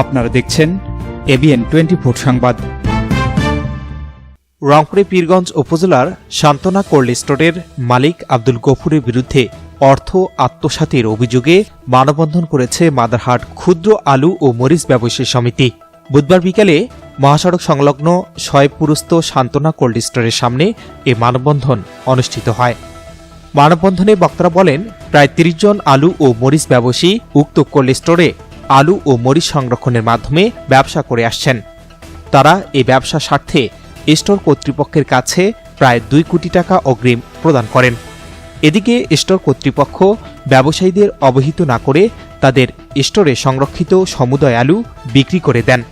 আপনারা দেখছেন ABN twenty four সংবাদ। রংপুরে পীরগঞ্জ উপজেলার সান্ত্বনা কোল্ড স্টোরের মালিক আব্দুল গফুরের বিরুদ্ধে অর্থ আত্মসাতের অভিযোগে মানববন্ধন করেছে মাদারহাট ক্ষুদ্র আলু ও মরিচ ব্যবসায়ী সমিতি। বুধবার বিকেলে মহাসড়ক সংলগ্ন শয়পুরস্ত সান্ত্বনা কোল্ড স্টোরের সামনে এ মানববন্ধন অনুষ্ঠিত হয়। মানববন্ধনে বক্তারা বলেন, প্রায় তিরিশ জন আলু ও মরিচ ব্যবসায়ী উক্ত কোল্ড স্টোরে আলু ও মরিচ সংরক্ষণের মাধ্যমে ব্যবসা করে আসছেন। তারা এই ব্যবসা স্বার্থে স্টোর কর্তৃপক্ষের কাছে প্রায় দুই কোটি টাকা অগ্রিম প্রদান করেন। এদিকে স্টোর কর্তৃপক্ষ ব্যবসায়ীদের অবহিত না করে তাদের স্টোরে সংরক্ষিত সমুদয় আলু বিক্রি করে দেন।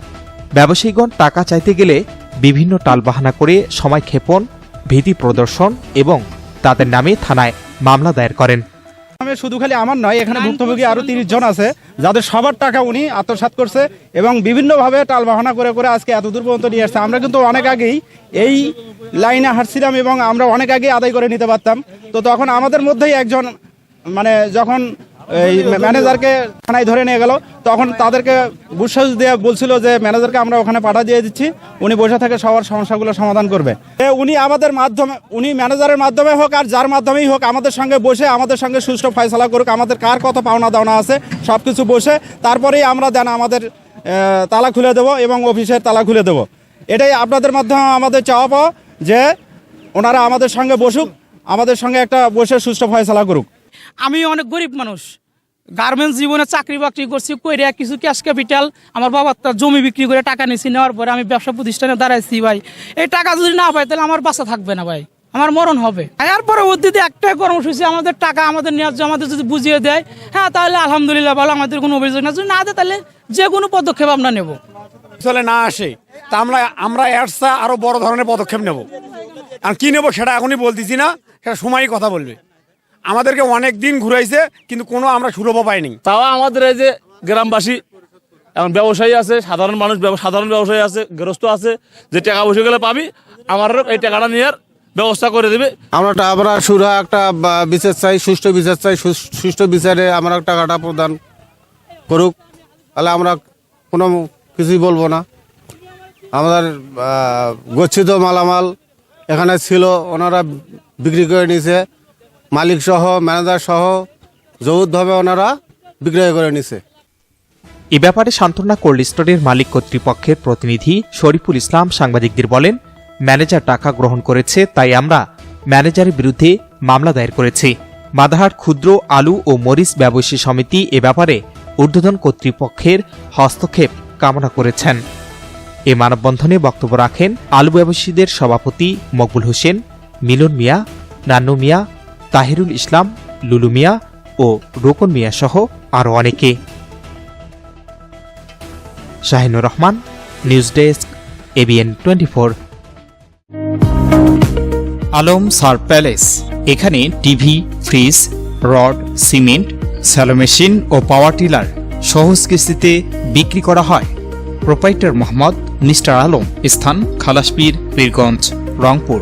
ব্যবসায়ীগণ টাকা চাইতে গেলে বিভিন্ন টালবাহানা করে সময় ক্ষেপণ, ভীতি প্রদর্শন এবং তাদের নামে থানায় মামলা দায়ের করেন। আমি শুধু খালি আমার নয় এখানে ভুক্তভোগী আরও তিরিশ জন আছে যাদের সবার টাকা উনি আত্মসাত করছে এবং বিভিন্নভাবে টালবাহানা করে করে আজকে এত দূর পর্যন্ত নিয়ে আসছে। আমরা কিন্তু অনেক আগেই এই লাইনে হাঁটছিলাম এবং আমরা অনেক আগেই আদায় করে নিতে পারতাম। তো তখন আমাদের মধ্যেই একজন মানে যখন এই ম্যানেজারকে থানায় ধরে নিয়ে গেল। তখন তাদেরকে বুসাস দিয়ে বলছিল যে ম্যানেজারকে আমরা ওখানে পাঠা দিয়ে দিচ্ছি। উনি বসে থেকে, সবার সমস্যাগুলো সমাধান করবে। উনি আমাদের মাধ্যমে, উনি ম্যানেজারের মাধ্যমে হোক আর যার মাধ্যমেই হোক, আমাদের সঙ্গে বসে, আমাদের সঙ্গে সুষ্ঠু ফয়সলা করুক, আমাদের কার কত পাওনা দাওনা আছে সব কিছু বসে, তারপরেই আমরা দেন আমাদের তালা খুলে দেব এবং অফিসের তালা খুলে দেব। এটাই আপনাদের মাধ্যমে আমাদের চাওয়া পাওয়া যে, ওনারা আমাদের সঙ্গে বসুক, আমাদের সঙ্গে একটা বসে সুষ্ঠু ফয়সলা করুক। আমি অনেক গরিব মানুষ। গার্মেন্টস জীবনে চাকরি বাকরি করছি, কইরা কিছু ক্যাশ ক্যাপিটাল আমার বাবার তার জমি বিক্রি করে টাকা নিয়েছি নেওয়ার পরে আমি ব্যবসা প্রতিষ্ঠানে দাঁড়াইছি ভাই। এই টাকা যদি না পাই তাহলে আমার বাসা থাকবে না ভাই, আমার মরণ হবে। এর পরবর্তীতে একটাই কর্মসূচি, আমাদের টাকা আমাদের ন্যায্য আমাদের যদি বুঝিয়ে দেয় হ্যাঁ তাহলে আলহামদুলিল্লাহ ভালো, আমাদের কোনো অভিযোগ না যদি না দেয় তাহলে যে কোনো পদক্ষেপ আমরা নেব। চলে না আসে, তা আমরা আমরা এরসা আরও বড় ধরনের পদক্ষেপ নেব। আর কি নেব সেটা এখনই বলতেছি না, সেটা সময়ই কথা বলবে। আমাদেরকে অনেক দিন ঘুরাইছে কিন্তু কোনো আমরা সুলভ পাইনি। তাও আমাদের এই যে গ্রামবাসী এখন ব্যবসায়ী আছে সাধারণ মানুষ ব্যব- সাধারণ ব্যবসায়ী আছে গৃহস্থ আছে যে টাকা পয়সা গেলে পাবি আমার এই টাকাটা নেওয়ার ব্যবস্থা করে দেবে। আমরা আমরা সুরা একটা বিচার চাই সুষ্ঠু বিচার চাই সু- সুষ্ঠু বিচারে আমরা টাকাটা প্রদান করুক। তাহলে আমরা কোনো কিছুই বলব না। আমাদের গচ্ছিত মালামাল এখানে ছিল ওনারা বিক্রি করে নিছে। মালিক সহ, ম্যানেজার সহ যৌথভাবে ওনারা বিক্রয় করে নিছে। এ ব্যাপারে সান্ত্বনা কোল্ড স্টোরের মালিক কর্তৃপক্ষের প্রতিনিধি শরীফুল ইসলাম সাংবাদিকদের বলেন, ম্যানেজার টাকা গ্রহণ করেছে, তাই আমরা ম্যানেজারের বিরুদ্ধে মামলা দায়ের করেছি। মাদাহাট ক্ষুদ্র আলু ও মরিচ ব্যবসায়ী সমিতি এ ব্যাপারে ঊর্ধ্বতন কর্তৃপক্ষের হস্তক্ষেপ কামনা করেছেন। এ মানববন্ধনে বক্তব্য রাখেন আলু ব্যবসায়ীদের সভাপতি মকবুল হোসেন, মিলন মিয়া, নান্নু মিয়া তাহিরুল ইসলাম, লুলু মিয়া ও রোকন মিয়া সহ আরও অনেকে। Shahinur Rahman, news desk, ABN twenty four. Alam সার প্যালেস। এখানে TV, fridge, rod, cement, shallow machine ও পাওয়ার টিলার সহজ কিস্তিতে বিক্রি করা হয়। প্রোপাইটার মোহাম্মদ মিস্টার আলম, স্থান Khalaspir, Pirganj, Rangpur.